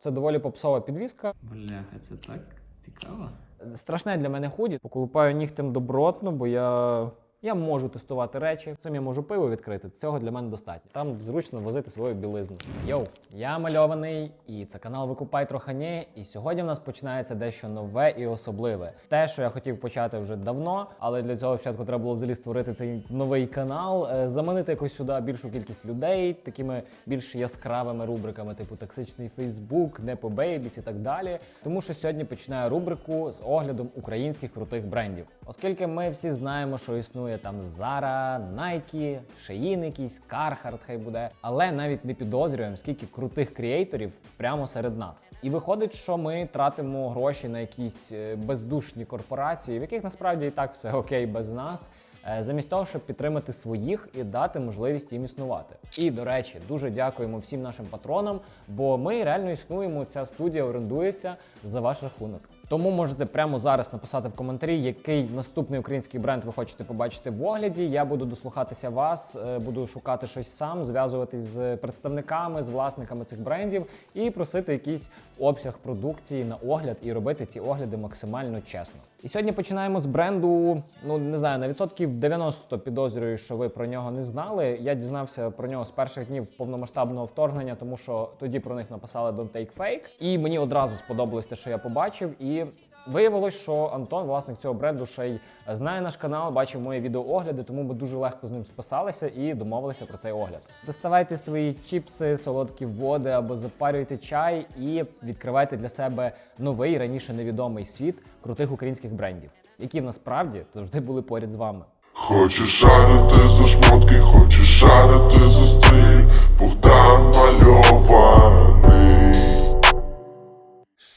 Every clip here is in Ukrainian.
Це доволі попсова підвіска. Бляха, це так цікаво. Страшне для мене худі. Поколупаю нігтем добротно, бо я. Я можу тестувати речі, цим я можу пиво відкрити. Цього для мене достатньо. Там зручно возити свою білизну. Йоу, я мальований, і це канал Викупай Трохані. І сьогодні в нас починається дещо нове і особливе. Те, що я хотів почати вже давно, але для цього спочатку треба було взагалі створити цей новий канал, е, заманити якось сюди більшу кількість людей, такими більш яскравими рубриками, типу токсичний Фейсбук, не по бейбіс і так далі. Тому що сьогодні починаю рубрику з оглядом українських крутих брендів, оскільки ми всі знаємо, що існує там Zara, Nike, Shein якийсь, Carhartt хай буде, але навіть не підозрюємо, скільки крутих креаторів прямо серед нас. І виходить, що ми тратимо гроші на якісь е, бездушні корпорації, в яких насправді і так все окей без нас. е, Замість того, щоб підтримати своїх і дати можливість їм існувати. І до речі, дуже дякуємо всім нашим патронам, бо ми реально існуємо. Ця студія орендується за ваш рахунок. Тому можете прямо зараз написати в коментарі, який наступний український бренд ви хочете побачити в огляді. Я буду дослухатися вас, е, буду шукати щось сам, зв'язуватись з представниками, з власниками цих брендів і просити якийсь обсяг продукції на огляд і робити ці огляди максимально чесно. І сьогодні починаємо з бренду. Ну не знаю, на відсотків 90 підозрюю, що ви про нього не знали. Я дізнався про нього з перших днів повномасштабного вторгнення, тому що тоді про них написали Don't Take Fake. І мені одразу сподобалось те, що я побачив. І Виявилось, що Антон, власник цього бренду, ще й знає наш канал, бачив мої відеоогляди, тому ми дуже легко з ним списалися і домовилися про цей огляд. Доставайте свої чіпси, солодкі води або запарюйте чай і відкривайте для себе новий раніше невідомий світ крутих українських брендів, які насправді завжди були поряд з вами. Хочеш шарити за шмотки, хочеш шарити за стиль, Богдан мальований.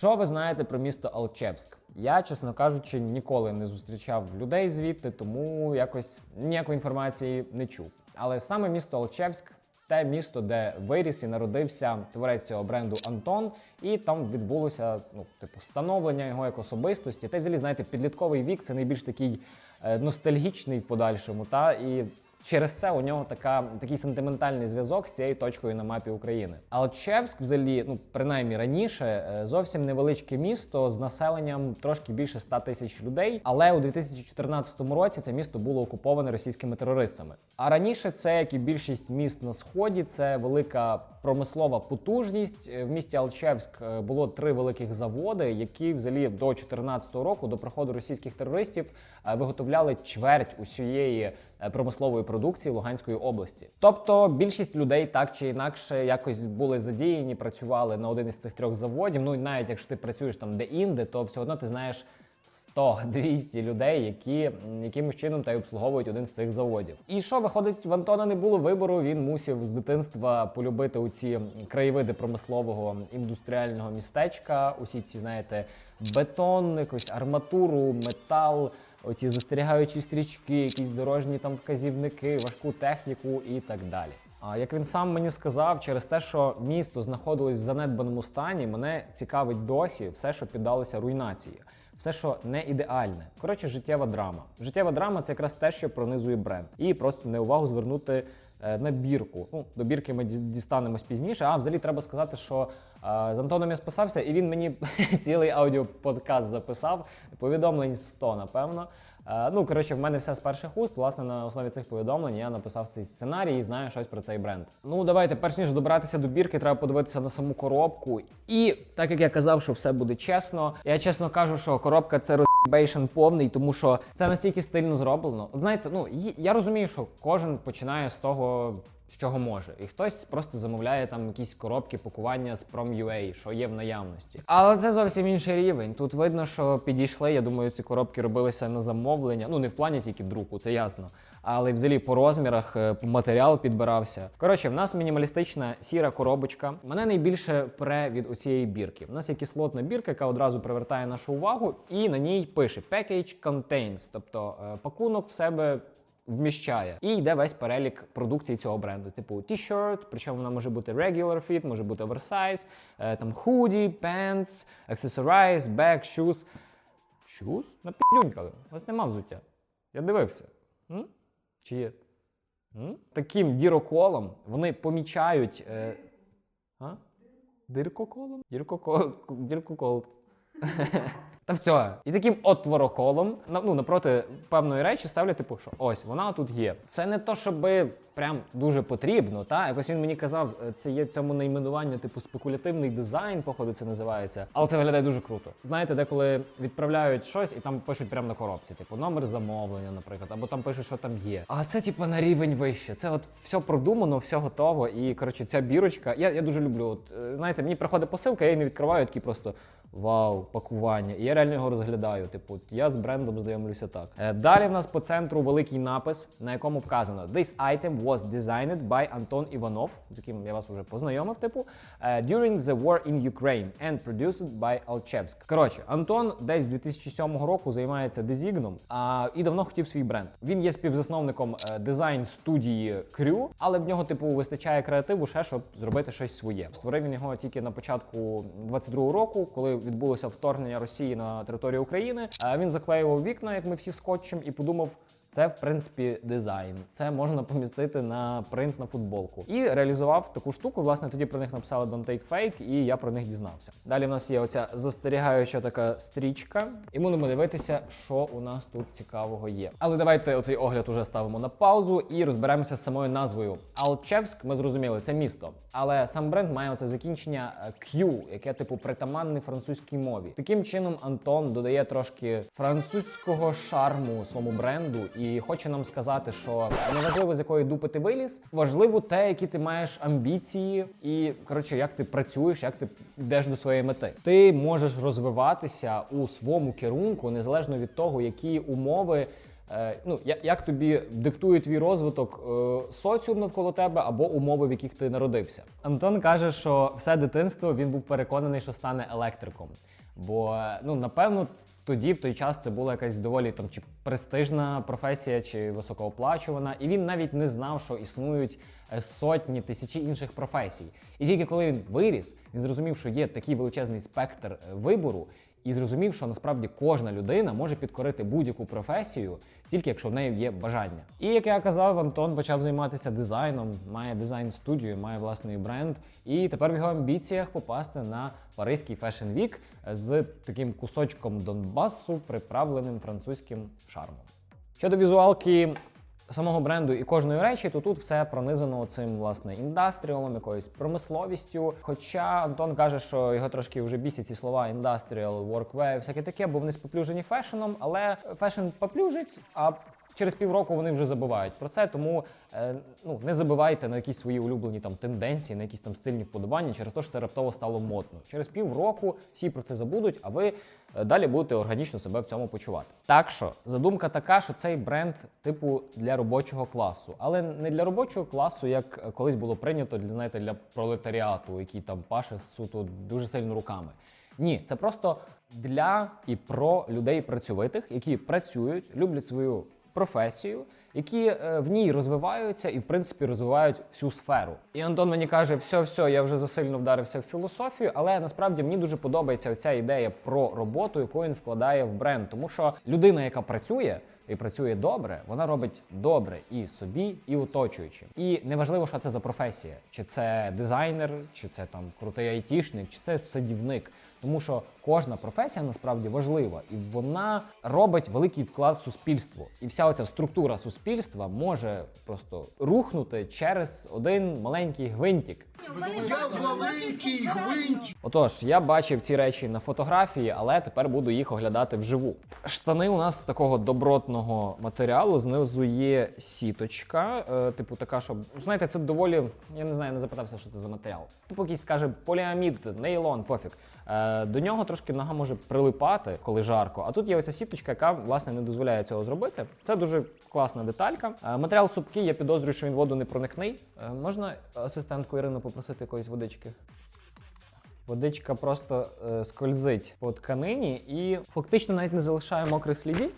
Що ви знаєте про місто Алчевськ? Я, чесно кажучи, ніколи не зустрічав людей звідти, тому якось ніякої інформації не чув. Але саме місто Алчевськ те місто, де виріс і народився творець цього бренду Антон, і там відбулося ну, типу, становлення його як особистості. Та й взагалі, знаєте, підлітковий вік це найбільш такий е, ностальгічний в подальшому. Та і Через це у нього така, такий сентиментальний зв'язок з цією точкою на мапі України. Алчевськ, взагалі, ну принаймні раніше, е, зовсім невеличке місто з населенням трошки більше 100 тисяч людей. Але у 2014 році це місто було окуповане російськими терористами. А раніше це, як і більшість міст на сході, це велика промислова потужність. Е, В місті Алчевськ е, було три великих заводи, які взагалі до 2014 року, до приходу російських терористів, виготовляли чверть усієї промислової продукції Луганської області. Тобто більшість людей так чи інакше якось були задіяні, працювали на один із цих трьох заводів. Ну і навіть якщо ти працюєш там де-інде, то все одно ти знаєш. 100-200 людей, які якимось чином та й обслуговують один з цих заводів. І що виходить, в Антона не було вибору. Він мусив з дитинства полюбити оці краєвиди промислового індустріального містечка. Усі ці, знаєте, бетон, якусь арматуру, метал, оці застерігаючі стрічки, якісь дорожні там вказівники, важку техніку і так далі. А як він сам мені сказав, через те, що місто знаходилось в занедбаному стані, мене цікавить досі все, що піддалося руйнації, все, що не ідеальне. Коротше, життєва драма. Життєва драма це якраз те, що пронизує бренд. І просто мене увагу звернути е, на бірку. Ну, до бірки ми дістанемось пізніше. А взагалі треба сказати, що е, з Антоном я списався, і він мені цілий аудіоподкаст записав. Повідомлень 100, напевно. Е, Ну, коротше, в мене все з перших уст. Власне, на основі цих повідомлень я написав цей сценарій і знаю щось про цей бренд. Ну, давайте, перш ніж добратися до бірки, треба подивитися на саму коробку. І так як я казав, що все буде чесно, я чесно кажу, що коробка це розбейшен повний, тому що це настільки стильно зроблено. Знаєте, ну я розумію, що кожен починає з того. З чого може, і хтось просто замовляє там якісь коробки пакування з Prom.ua, що є в наявності. Але це зовсім інший рівень. Тут видно, що підійшли. Я думаю, ці коробки робилися на замовлення. Ну не в плані тільки друку, це ясно. Але взагалі по розмірах е, матеріал підбирався. Коротше, в нас мінімалістична сіра коробочка. Мене найбільше пре від оцієї бірки. У нас є кислотна бірка, яка одразу привертає нашу увагу, і на ній пише Package contains, тобто е, пакунок в себе вміщає. І йде весь перелік продукції цього бренду. Типу t-shirt, причому вона може бути regular fit, може бути oversize, е, там hoodie, pants, accessorize, bag, shoes. Shoes? Напідюнькали. У вас нема взуття. Я дивився. М? Чи є? М? Таким діроколом вони помічають. Е... А? Диркоколом? Діркокол. Діркокол. Та все. І таким отвороколом, ну, напроти певної речі ставлять, типу, що ось вона тут є. Це не то, щоб прям дуже потрібно. Та якось він мені казав, е, це є цьому найменування, типу спекулятивний дизайн, походу, це називається. Але це виглядає дуже круто. Знаєте, деколи відправляють щось і там пишуть прямо на коробці, типу номер замовлення, наприклад, або там пишуть, що там є. А це типу на рівень вище. Це от все продумано, все готово. І коротше, ця бірочка. Я, я дуже люблю. От е, знаєте, мені приходить посилка, я її не відкриваю, такий просто вау, пакування. І я реально його розглядаю. Типу, я з брендом знайомлюся так. Е, Далі в нас по центру великий напис, на якому вказано This item was designed by Антон Іванов, з яким я вас вже познайомив. Типу е, during the war in Ukraine and produced by Alchevsk. Коротше, Антон десь 2007 року займається дизігном, а і давно хотів свій бренд. Він є співзасновником е, дизайн студії Crew, але в нього, типу, вистачає креативу ще, щоб зробити щось своє. Створив він його тільки на початку 22-го року, коли відбулося вторгнення Росії на територію України. Е, Він заклеював вікна, як ми всі скотчем, і подумав. Це в принципі дизайн. Це можна помістити на принт на футболку. І реалізував таку штуку. Власне, тоді про них написали Don't Take Fake, і я про них дізнався. Далі в нас є оця застерігаюча така стрічка, і будемо дивитися, що у нас тут цікавого є. Але давайте оцей огляд уже ставимо на паузу і розберемося з самою назвою. Алчевськ, ми зрозуміли, це місто. Але сам бренд має оце закінчення е, Q, яке типу притаманне французькій мові. Таким чином, Антон додає трошки французького шарму своєму бренду хоче нам сказати, що неважливо з якої дупи ти виліз, важливо те, які ти маєш амбіції, і коротше, як ти працюєш, як ти йдеш до своєї мети. Ти можеш розвиватися у своєму керунку, незалежно від того, які умови. Е, ну, як тобі диктує твій розвиток е, соціум навколо тебе або умови, в яких ти народився. Антон каже, що все дитинство він був переконаний, що стане електриком. Бо ну напевно. Тоді в той час це була якась доволі там чи престижна професія, чи високооплачувана, і він навіть не знав, що існують е, сотні тисячі інших професій. І тільки коли він виріс, він зрозумів, що є такий величезний спектр е, вибору, і зрозумів, що насправді кожна людина може підкорити будь-яку професію, тільки якщо в неї є бажання. І як я казав, Антон почав займатися дизайном, має дизайн-студію, має власний бренд, і тепер в його амбіціях попасти на Паризький Fashion Week з таким кусочком Донбасу, приправленим французьким шармом. Щодо візуалки самого бренду і кожної речі, то тут все пронизано цим власне індастріалом, якоюсь промисловістю. Хоча Антон каже, що його трошки вже бісять ці слова індастріал, workwear, всяке таке, бо вони споплюжені фешеном, але фешен поплюжить, а Через півроку вони вже забувають про це, тому е, ну не забивайте на якісь свої улюблені там тенденції, на якісь там стильні вподобання, через те, що це раптово стало модно. Через півроку всі про це забудуть, а ви е, далі будете органічно себе в цьому почувати. Так що задумка така, що цей бренд типу для робочого класу, але не для робочого класу, як е, колись було прийнято для знаєте, для пролетаріату, який там паше суто дуже сильно руками. Ні, це просто для і про людей працьовитих, які працюють, люблять свою професію, які е, в ній розвиваються і, в принципі, розвивають всю сферу. І Антон мені каже: все, все, я вже засильно вдарився в філософію, але насправді мені дуже подобається ця ідея про роботу, яку він вкладає в бренд. Тому що людина, яка працює. І працює добре, вона робить добре і собі, і оточуючим. І неважливо, що це за професія, чи це дизайнер, чи це там крутий айтішник, чи це садівник. Тому що кожна професія насправді важлива, і вона робить великий вклад в суспільство. І вся оця структура суспільства може просто рухнути через один маленький гвинтик. Я маленький гвинтик. Отож, я бачив ці речі на фотографії, але тепер буду їх оглядати вживу. Штани у нас з такого добротного матеріалу. Знизу є сіточка, е, типу така, що знаєте, це доволі. Я не знаю, не запитався, що це за матеріал. Типу якийсь скаже поліамід, нейлон, пофіг. Е, до нього трошки нога може прилипати, коли жарко. А тут є оця сіточка, яка власне не дозволяє цього зробити. Це дуже класна деталька. Е, матеріал цупкий, я підозрюю, що він воду не проникний. Е, можна асистентку Ірину попросити якоїсь водички? Водичка просто скользить по тканині і фактично навіть не залишає мокрих слідів.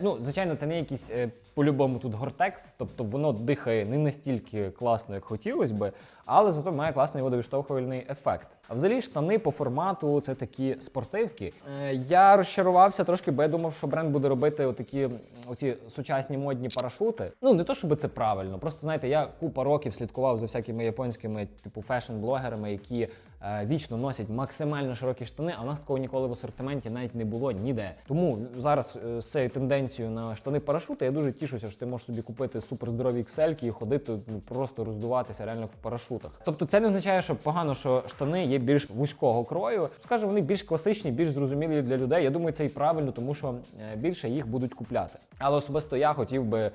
Ну, звичайно, це не якісь по-любому тут гортекс, тобто воно дихає не настільки класно, як хотілося би, але зато має класний водовіштовхувальний ефект. А взагалі штани по формату це такі спортивки. Е, я розчарувався трошки, бо я думав, що бренд буде робити отакі оці сучасні модні парашути. Ну не то, щоб це правильно, просто знаєте, я купа років слідкував за всякими японськими, типу фешн-блогерами, які вічно носять максимально широкі штани, а в нас такого ніколи в асортименті навіть не було ніде. Тому зараз е, з цією тенденцією на штани парашути я дуже тішуся, що ти можеш собі купити суперздорові XL і ходити ну, просто роздуватися реально в парашутах. Тобто це не означає, що погано, що штани є більш вузького крою. Скажімо, вони більш класичні, більш зрозумілі для людей. Я думаю, це і правильно, тому що е, більше їх будуть купляти. Але особисто я хотів би.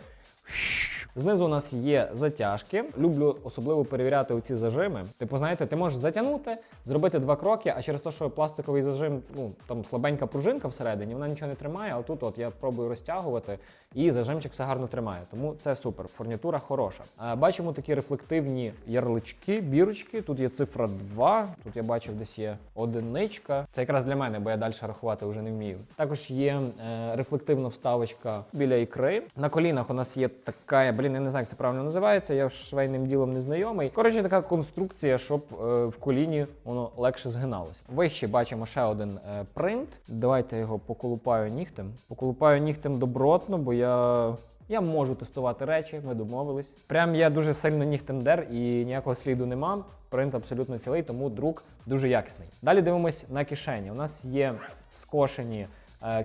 Знизу у нас є затяжки. Люблю особливо перевіряти оці зажими. Типу, знаєте, ти можеш затягнути, зробити два кроки, а через те, що пластиковий зажим, ну там слабенька пружинка всередині, вона нічого не тримає. Але тут от я пробую розтягувати, і зажимчик все гарно тримає. Тому це супер. Фурнітура хороша. Бачимо такі рефлективні ярлички, бірочки. Тут є цифра 2, Тут я бачив, десь є одиничка. Це якраз для мене, бо я далі рахувати вже не вмію. Також є е, рефлективна вставочка біля ікри. На колінах у нас є така, блін, я не знаю, як це правильно називається. Я швейним ділом не знайомий. Коротше, така конструкція, щоб е, в коліні воно легше згиналося. Вище бачимо ще один е, принт. Давайте його поколупаю нігтем. Поколупаю нігтем добротно, бо я. Я можу тестувати речі, ми домовились. Прям я дуже сильно нігтем дер і ніякого сліду нема. Принт абсолютно цілий, тому друк дуже якісний. Далі дивимось на кишені. У нас є скошені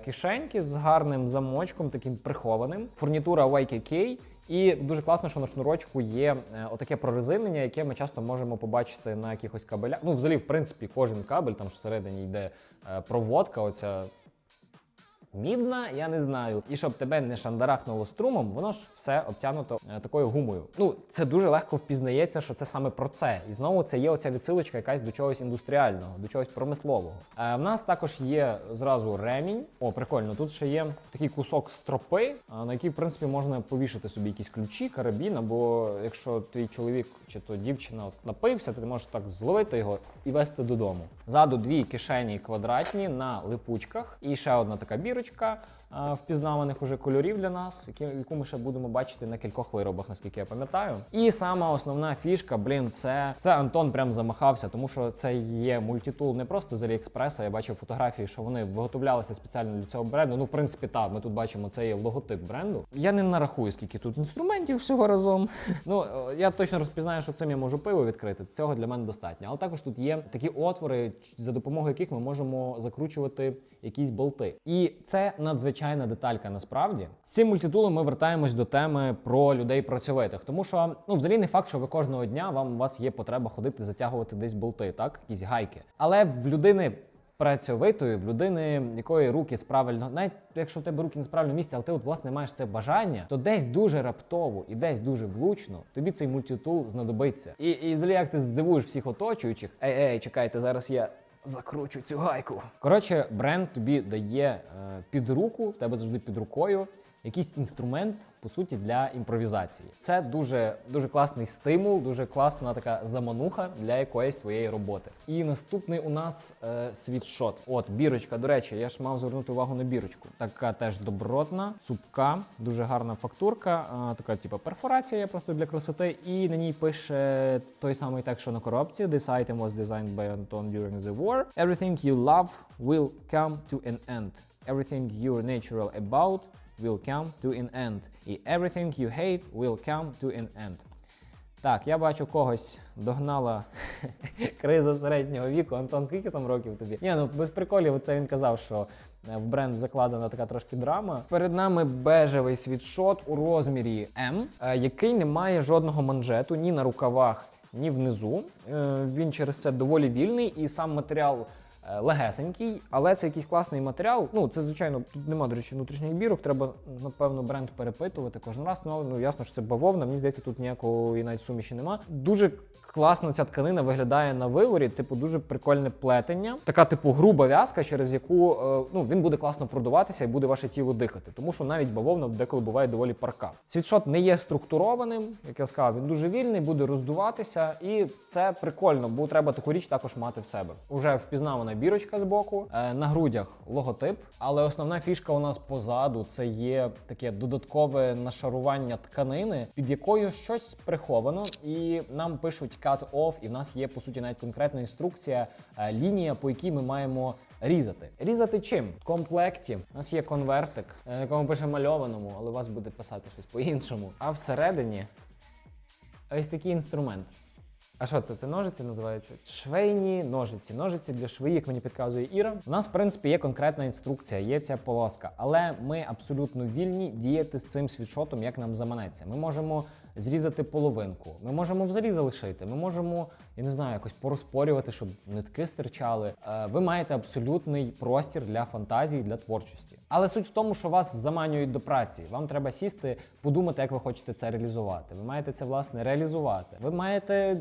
кишеньки з гарним замочком, таким прихованим. Фурнітура YKK. І дуже класно, що на шнурочку є е, отаке прорезинення, яке ми часто можемо побачити на якихось кабелях. Ну, взагалі, в принципі, кожен кабель, там всередині йде е, проводка, оця мідна, я не знаю. І щоб тебе не шандарахнуло струмом, воно ж все обтягнуто е, такою гумою. Ну, це дуже легко впізнається, що це саме про це. І знову це є оця відсилочка якась до чогось індустріального, до чогось промислового. Е, в нас також є зразу ремінь. О, прикольно. Тут ще є такий кусок стропи, е, на який, в принципі, можна повішати собі якісь ключі, карабін, або якщо твій чоловік чи то дівчина от напився, ти можеш так зловити його і вести додому. Ззаду дві кишені квадратні на липучках, і ще одна така бірочка е, впізнаваних уже кольорів для нас, яку ми ще будемо бачити на кількох виробах, наскільки я пам'ятаю. І сама основна фішка, блін, це, це Антон прям замахався, тому що це є мультитул не просто з Аліекспреса. Я бачив фотографії, що вони виготовлялися спеціально для цього бренду. Ну, в принципі, так, ми тут бачимо це є логотип бренду. Я не нарахую, скільки тут інструментів всього разом. Ну, я точно розпізнаю, що цим я можу пиво відкрити. Цього для мене достатньо. Але також тут є такі отвори, за допомогою яких ми можемо закручувати якісь болти. І це надзвичайна деталька насправді. З цим мультитулом ми вертаємось до теми про людей працьовитих, тому що ну взагалі не факт, що ви кожного дня вам у вас є потреба ходити затягувати десь болти, так якісь гайки. Але в людини. Працьовитої в людини, якої руки з правильно, навіть якщо в тебе руки не з правильного місця, але ти от власне маєш це бажання, то десь дуже раптово і десь дуже влучно тобі цей мультитул знадобиться. І, і взагалі, як ти здивуєш всіх оточуючих, ей, ей, чекайте, зараз я закручу цю гайку. Коротше, бренд тобі дає е, під руку, в тебе завжди під рукою. Якийсь інструмент, по суті, для імпровізації. Це дуже дуже класний стимул, дуже класна така замануха для якоїсь твоєї роботи. І наступний у нас е, світшот. От бірочка. До речі, я ж мав звернути увагу на бірочку. Така теж добротна, цупка, дуже гарна фактурка. е, така, типу, перфорація просто для красоти. І на ній пише той самий текст, що на коробці. This item was designed by Anton during the war. Everything you love will come to an end. Everything you're natural about will come to an end. І everything you hate will come to an end. Так, я бачу когось догнала криза середнього віку. Антон, скільки там років тобі? Ні, ну без приколів, оце він казав, що е, в бренд закладена така трошки драма. Перед нами бежевий світшот у розмірі М, е, який не має жодного манжету ні на рукавах, ні внизу. Е, Він через це доволі вільний і сам матеріал. Е, Легесенький, але це якийсь класний матеріал. Ну, це звичайно, тут нема, до речі, внутрішніх бірок. Треба, напевно, бренд перепитувати кожен раз. Ну, ну ясно, що це бавовна. Мені здається, тут ніякої навіть суміші нема. Дуже класно ця тканина виглядає на виворі, типу, дуже прикольне плетення. Така, типу, груба в'язка, через яку е, ну, він буде класно продуватися і буде ваше тіло дихати. Тому що навіть бавовна деколи буває доволі парка. Світшот не є структурованим, як я сказав, він дуже вільний, буде роздуватися, і це прикольно, бо треба таку річ також мати в себе. Уже впізнавана бірочка з боку, е, на грудях логотип. Але основна фішка у нас позаду це є таке додаткове нашарування тканини, під якою щось приховано, і нам пишуть cut off, і в нас є по суті навіть конкретна інструкція, е, лінія, по якій ми маємо різати. Різати чим? В комплекті у нас є конвертик, е, на якому пише мальованому, але у вас буде писати щось по-іншому. А всередині ось такий інструмент. А що це? Це ножиці називаються? Швейні ножиці. Ножиці для швеї, як мені підказує Іра. У нас, в принципі, є конкретна інструкція, є ця полоска, але ми абсолютно вільні діяти з цим світшотом, як нам заманеться. Ми можемо зрізати половинку, ми можемо взагалі залишити, ми можемо, я не знаю, якось порозпорювати, щоб нитки стирчали. Е, Ви маєте абсолютний простір для фантазії, для творчості. Але суть в тому, що вас заманюють до праці. Вам треба сісти, подумати, як ви хочете це реалізувати. Ви маєте це власне реалізувати. Ви маєте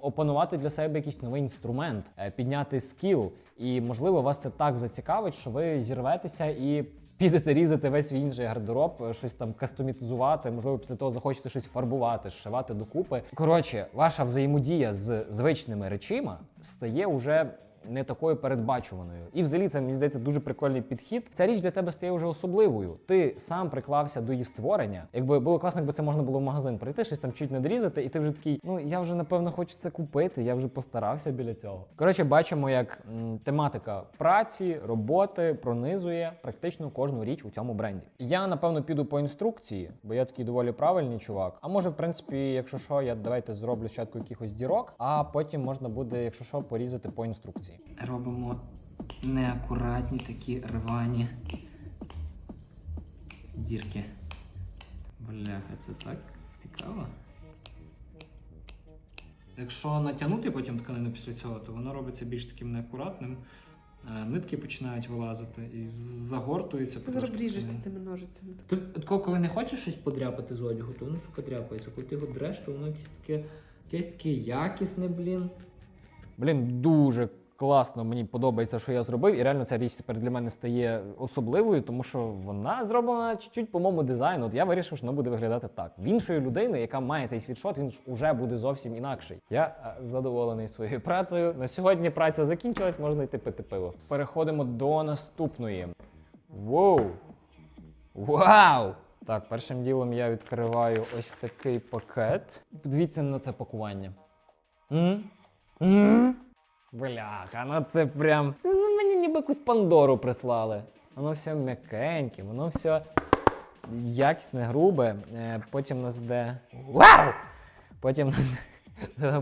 опанувати для себе якийсь новий інструмент, е, підняти скіл. І можливо вас це так зацікавить, що ви зірветеся і. Підете різати весь свій інший гардероб, щось там кастомізувати, можливо, після того захочете щось фарбувати, зшивати докупи. Коротше, ваша взаємодія з звичними речима стає уже не такою передбачуваною. І взагалі це мені здається дуже прикольний підхід. Ця річ для тебе стає вже особливою. Ти сам приклався до її створення. Якби було класно, якби це можна було в магазин прийти, щось там чуть надрізати, і ти вже такий, ну я вже напевно хочу це купити. Я вже постарався біля цього. Коротше, бачимо, як м, тематика праці, роботи пронизує практично кожну річ у цьому бренді. Я напевно піду по інструкції, бо я такий доволі правильний чувак. А може, в принципі, якщо що, я давайте зроблю спочатку якихось дірок, а потім можна буде, якщо що, порізати по інструкції. Робимо неакуратні такі рвані дірки. Бляха, це так цікаво. Якщо натягнути потім тканину після цього, то воно робиться більш таким неакуратним. Е, Нитки починають вилазити і загортується. Ти зараз потрошки ріжешся тканина. тими ножицями. Ти тако, коли не хочеш щось подряпати з одягу, то воно сука дряпається. Коли ти його дреш, то воно якесь таке, якесь таке якісне, блін. Блін, дуже класно. Мені подобається, що я зробив, і реально ця річ тепер для мене стає особливою, тому що вона зроблена чуть-чуть по моєму дизайну. От я вирішив, що вона буде виглядати так. В іншої людини, яка має цей світшот, він ж уже буде зовсім інакший. Я е, задоволений своєю працею. На сьогодні праця закінчилась, можна йти пити пиво. Переходимо до наступної. Воу! Вау! Так, першим ділом я відкриваю ось такий пакет. Подивіться на це пакування. М? М? Бляха, ну це прям. Це ну, мені ніби якусь Пандору прислали. Воно все м'якеньке, воно все якісне, грубе. Е, Потім нас де. Вау! Потім нас.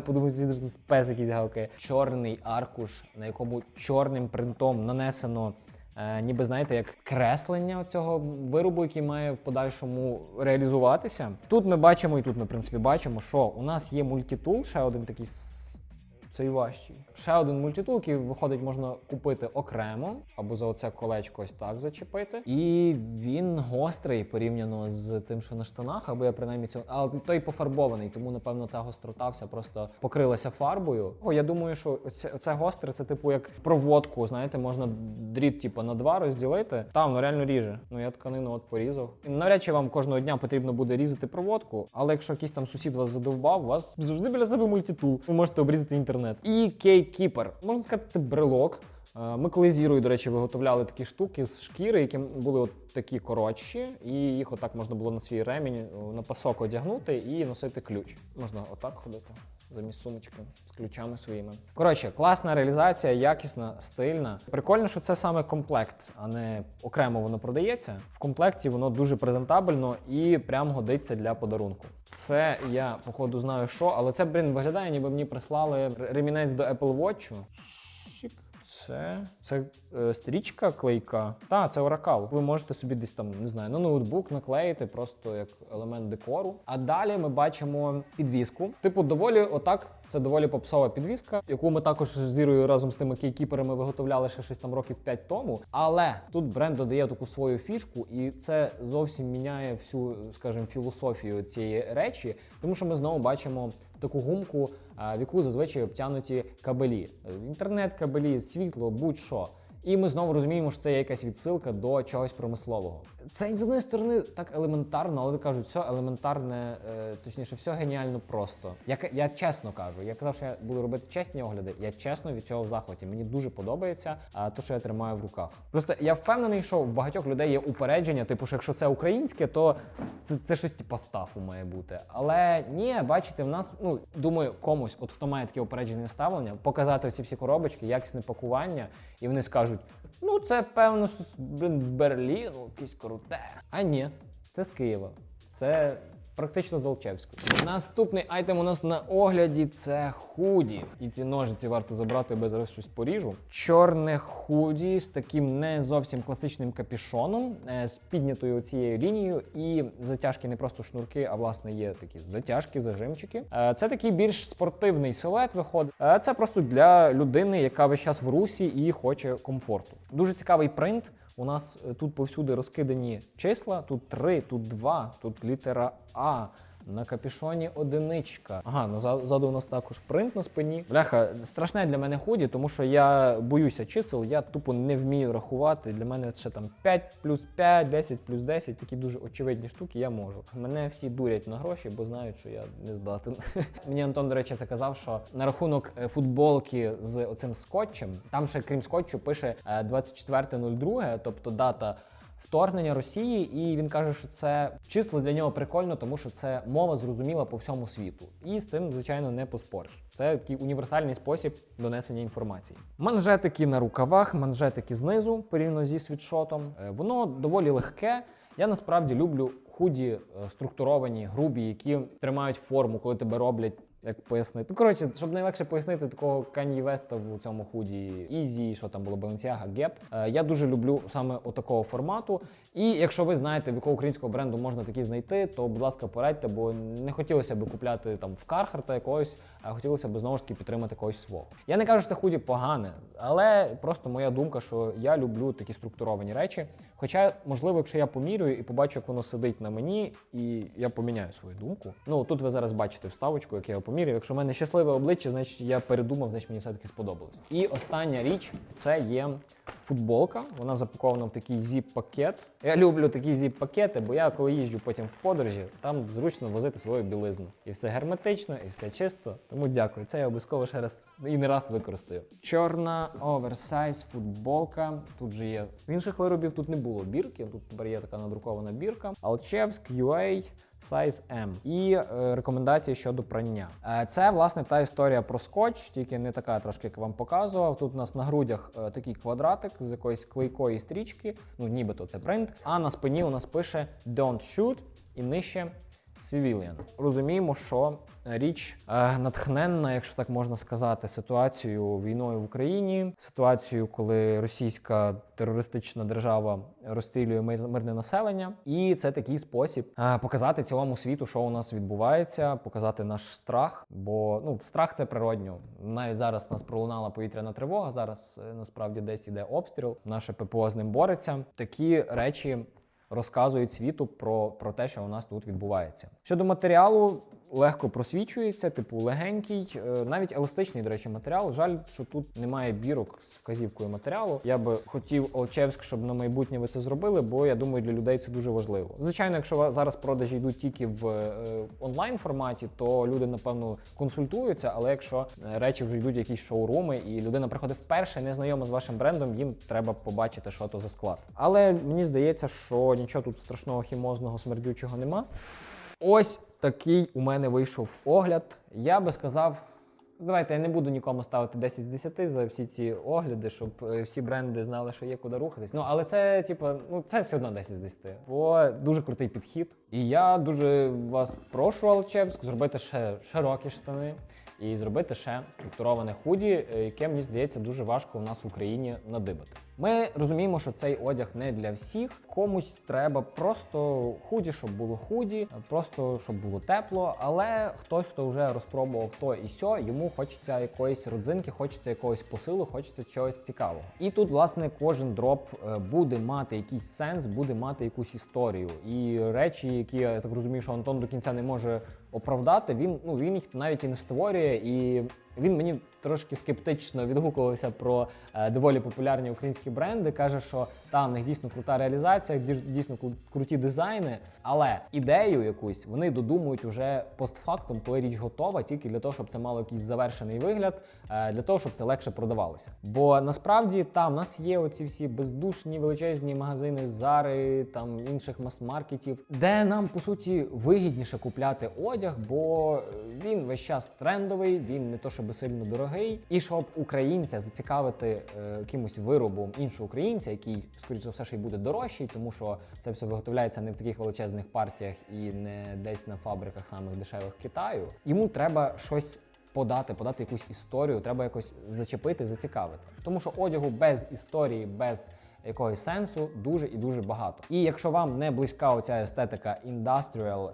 Подумаю, що це пес якийсь гавкає. Чорний аркуш, на якому чорним принтом нанесено. Е, ніби знаєте, як креслення цього виробу, який має в подальшому реалізуватися. Тут ми бачимо, і тут ми в принципі бачимо, що у нас є мультитул, ще один такий цей важчий. Ще один мультитул, який виходить, можна купити окремо або за оце колечко ось так зачепити. І він гострий порівняно з тим, що на штанах, або я принаймні цього. Але той пофарбований, тому напевно та гострота вся просто покрилася фарбою. О, я думаю, що оце, оце гостре, це типу як проводку. Знаєте, можна дріт, типу, на два розділити. Там воно реально ріже. Ну я тканину от порізав. І навряд чи вам кожного дня потрібно буде різати проводку, але якщо якийсь там сусід вас задовбав, у вас завжди біля себе мультитул. Ви можете обрізати інтернет. І кейкіпер. Можна сказати, це брелок. Е, Ми коли з Ірою, до речі, виготовляли такі штуки з шкіри, які були от такі коротші, і їх отак можна було на свій ремінь на пасок одягнути і носити ключ. Можна отак ходити замість сумочки з ключами своїми. Коротше, класна реалізація, якісна, стильна. Прикольно, що це саме комплект, а не окремо воно продається. В комплекті воно дуже презентабельно і прям годиться для подарунку. Це я, походу, знаю що, але це, блін, виглядає, ніби мені прислали ремінець до Apple Watch. Шик. Це, це е, стрічка клейка. Та, це оракал. Ви можете собі десь там, не знаю, на ноутбук наклеїти просто як елемент декору. А далі ми бачимо підвіску. Типу, доволі отак. Це доволі попсова підвіска, яку ми також з Ірою разом з тими кейкіперами виготовляли ще щось там років 5 тому. Але тут бренд додає таку свою фішку, і це зовсім міняє всю, скажімо, філософію цієї речі, тому що ми знову бачимо таку гумку, в яку зазвичай обтянуті кабелі. Е, Інтернет-кабелі, світло, будь-що. І ми знову розуміємо, що це є якась відсилка до чогось промислового. Це з однієї сторони так елементарно, але кажуть, все елементарне, е, точніше, все геніально просто. Я, я чесно кажу, я казав, що я буду робити чесні огляди. Я чесно від цього в захваті. Мені дуже подобається а, те, що я тримаю в руках. Просто я впевнений, що в багатьох людей є упередження, типу, що якщо це українське, то це, це щось типу стафу має бути. Але ні, бачите, в нас, ну думаю, комусь, от хто має таке упереджене ставлення, показати ці всі коробочки, якісне пакування, і вони скажуть: ну це певно, що з- Берліну, якесь круте. А ні, це з Києва. Це практично з. Наступний айтем у нас на огляді це худі. І ці ножиці варто забрати, бо я зараз щось поріжу. Чорне худі з таким не зовсім класичним капішоном, е, з піднятою цією лінією, і затяжки не просто шнурки, а власне є такі затяжки, зажимчики. Е, Це такий більш спортивний силует виходить. Е, Це просто для людини, яка весь час в русі і хоче комфорту. Дуже цікавий принт. У нас е, тут повсюди розкидані числа. Тут 3, тут 2, тут літера А. На капюшоні одиничка. Ага, наза- ззаду у нас також принт на спині. Бляха, страшне для мене худі, тому що я боюся чисел, я тупо не вмію рахувати. Для мене ще там 5 плюс 5, 10 плюс 10, такі дуже очевидні штуки, я можу. Мене всі дурять на гроші, бо знають, що я не здатен. Мені Антон, до речі, це казав, що на рахунок е, футболки з оцим скотчем, там ще крім скотчу пише е, 24.02, тобто дата вторгнення Росії, і він каже, що це число для нього прикольно, тому що це мова зрозуміла по всьому світу. І з цим, звичайно, не поспориш. Це такий універсальний спосіб донесення інформації. Манжетики на рукавах, манжетики знизу, порівняно зі світшотом. Е, Воно доволі легке. Я насправді люблю худі е, структуровані, грубі, які тримають форму, коли тебе роблять. Як пояснити? Ну, коротше, щоб найлегше пояснити такого Кані Веста в цьому худі Easy, що там було Balenciaga, Gap. Е, я дуже люблю саме отакого формату. І якщо ви знаєте, в якого українського бренду можна такі знайти, то будь ласка, порадьте, бо не хотілося б купляти там в Кархарта якогось, а хотілося б знову ж таки підтримати когось свого. Я не кажу, що це худі погане, але просто моя думка, що я люблю такі структуровані речі. Хоча, можливо, якщо я помірюю і побачу, як воно сидить на мені, і я поміняю свою думку. Ну тут ви зараз бачите вставочку, як я його поміряю. Якщо в мене щасливе обличчя, значить я передумав, значить мені все-таки сподобалось. І остання річ це є футболка. Вона запакована в такий зіп-пакет. Я люблю такі зіп-пакети, бо я коли їжджу потім в подорожі, там зручно возити свою білизну. І все герметично, і все чисто. Тому дякую. Це я обов'язково ще раз і не раз використаю. Чорна оверсайз футболка. Тут же є інших виробів. Тут не було бірки. Тут є така надрукована бірка. Алчевськ UA Size M. І е, рекомендації щодо прання. Е, це власне та історія про скотч, тільки не така трошки, як вам показував. Тут у нас на грудях е, такий квадратик з якоїсь клейкої стрічки, ну нібито це принт. А на спині у нас пише Don't shoot і нижче Civilian. Розуміємо, що річ е, натхненна, якщо так можна сказати, ситуацією війною в Україні, ситуацією, коли російська терористична держава розстрілює мирне населення, і це такий спосіб е, показати цілому світу, що у нас відбувається, показати наш страх. Бо ну страх це природньо. Навіть зараз нас пролунала повітряна тривога. Зараз е, насправді десь іде обстріл. Наше ППО з ним бореться. Такі речі розказують світу про, про те, що у нас тут відбувається. Щодо матеріалу. Легко просвічується, типу легенький, е, навіть еластичний, до речі, матеріал. Жаль, що тут немає бірок з вказівкою матеріалу. Я би хотів Олчевськ, щоб на майбутнє ви це зробили, бо я думаю, для людей це дуже важливо. Звичайно, якщо зараз продажі йдуть тільки в, е, онлайн форматі, то люди напевно консультуються. Але якщо е, речі вже йдуть в якісь шоуруми, і людина приходить вперше, не знайома з вашим брендом, їм треба побачити, що то за склад. Але мені здається, що нічого тут страшного хімозного смердючого нема. Ось такий у мене вийшов огляд. Я би сказав. Давайте я не буду нікому ставити 10 з 10 за всі ці огляди, щоб е, всі бренди знали, що є куди рухатись. Ну але це, типу, ну це все одно 10 з 10. Бо дуже крутий підхід. І я дуже вас прошу, Алчевськ, зробити ще широкі штани і зробити ще структуроване худі, е, яке мені здається дуже важко у нас в Україні надибати. Ми розуміємо, що цей одяг не для всіх. Комусь треба просто худі, щоб було худі, просто щоб було тепло. Але хтось, хто вже розпробував то і сьо, йому хочеться якоїсь родзинки, хочеться якогось посилу, хочеться чогось цікавого. І тут, власне, кожен дроп е, буде мати якийсь сенс, буде мати якусь історію. І речі, які я так розумію, що Антон до кінця не може оправдати, він ну він їх навіть і не створює, і він мені трошки скептично відгукувався про е, доволі популярні українські бренди. Каже, що там в них дійсно крута реалізація, дійсно кру- круті дизайни, але ідею якусь вони додумують уже постфактум, коли річ готова, тільки для того, щоб це мало якийсь завершений вигляд, е, для того, щоб це легше продавалося. Бо насправді там в нас є оці всі бездушні величезні магазини Зари, там інших мас-маркетів, де нам по суті вигідніше купляти одяг, бо він весь час трендовий, він не то щоб сильно дорогий. І щоб українця зацікавити е, якимось виробом іншого українця, який скоріш за все ще й буде дорожчий, тому що це все виготовляється не в таких величезних партіях і не десь на фабриках самих дешевих Китаю. Йому треба щось подати, подати якусь історію, треба якось зачепити, зацікавити. Тому що одягу без історії, без якогось сенсу дуже і дуже багато. І якщо вам не близька оця естетика індастріал,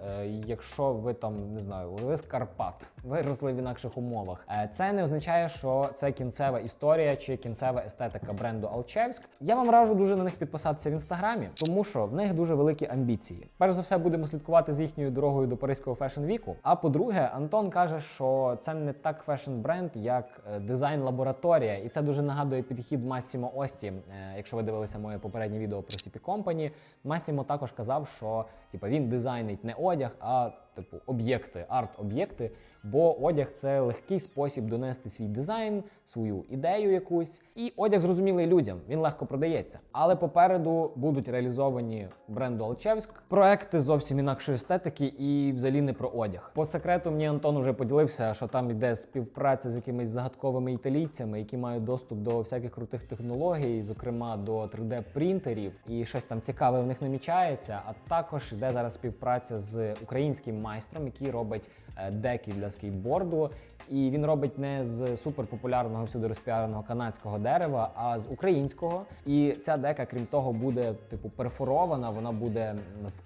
якщо ви там не знаю, ви з Карпат, ви росли в інакших умовах, е, це не означає, що це кінцева історія чи кінцева естетика бренду Алчевськ. Я вам раджу дуже на них підписатися в інстаграмі, тому що в них дуже великі амбіції. Перш за все, будемо слідкувати з їхньою дорогою до Паризького фешн віку. А по-друге, Антон каже, що це не так фешн бренд, як е, дизайн лабораторія, і це дуже нагадує підхід Массімо Ості. Е, Якщо ви дивилися моє попереднє відео про CP Company, Масімо також казав, що типу, він дизайнить не одяг, а типу об'єкти, арт-об'єкти. Бо одяг це легкий спосіб донести свій дизайн, свою ідею якусь. І одяг зрозумілий людям, він легко продається. Але попереду будуть реалізовані бренду Алчевськ проекти зовсім інакшої естетики і взагалі не про одяг. По секрету мені Антон уже поділився, що там йде співпраця з якимись загадковими італійцями, які мають доступ до всяких крутих технологій, зокрема до 3D-принтерів, і щось там цікаве в них намічається. А також йде зараз співпраця з українським майстром, який робить е, деки для скейтборду. І він робить не з суперпопулярного всюди розпіареного канадського дерева, а з українського. І ця дека, крім того, буде типу перфорована, вона буде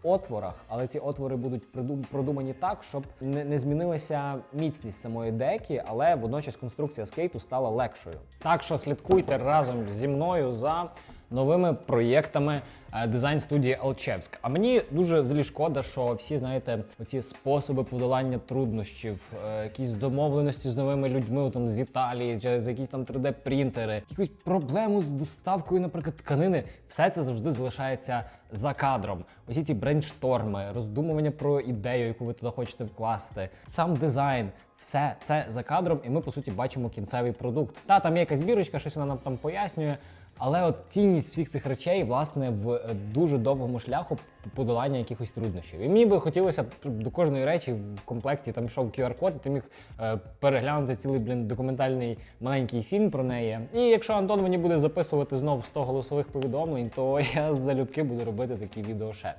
в отворах, але ці отвори будуть продумані так, щоб не, не змінилася міцність самої деки, але водночас конструкція скейту стала легшою. Так що слідкуйте разом зі мною за новими проєктами е, дизайн студії Алчевськ. А мені дуже взагалі шкода, що всі знаєте, оці способи подолання труднощів, е, якісь домовленості з новими людьми там з Італії, через якісь там 3D-принтери, якусь проблему з доставкою, наприклад, тканини. Все це завжди залишається за кадром. Усі ці брейншторми, роздумування про ідею, яку ви туди хочете вкласти, сам дизайн. Все це за кадром, і ми по суті бачимо кінцевий продукт. Та там є якась бірочка, щось вона нам там пояснює. Але от цінність всіх цих речей, власне, в е, дуже довгому шляху подолання якихось труднощів. І мені би хотілося, щоб до кожної речі в комплекті там йшов QR-код, і ти міг е, переглянути цілий блін документальний маленький фільм про неї. І якщо Антон мені буде записувати знов 100 голосових повідомлень, то я залюбки буду робити такі відео ще.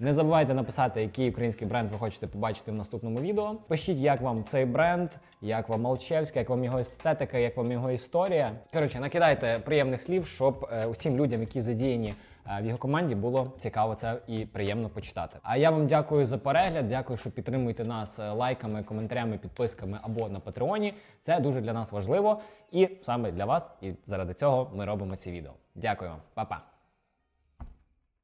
Не забувайте написати, який український бренд ви хочете побачити в наступному відео. Пишіть, як вам цей бренд, як вам Алчевська, як вам його естетика, як вам його історія. Коротше, накидайте приємних слів, щоб е, усім людям, які задіяні е, в його команді, було цікаво це і приємно почитати. А я вам дякую за перегляд. Дякую, що підтримуєте нас е, лайками, коментарями, підписками або на Патреоні. Це дуже для нас важливо, і саме для вас. І заради цього ми робимо ці відео. Дякую Па-па!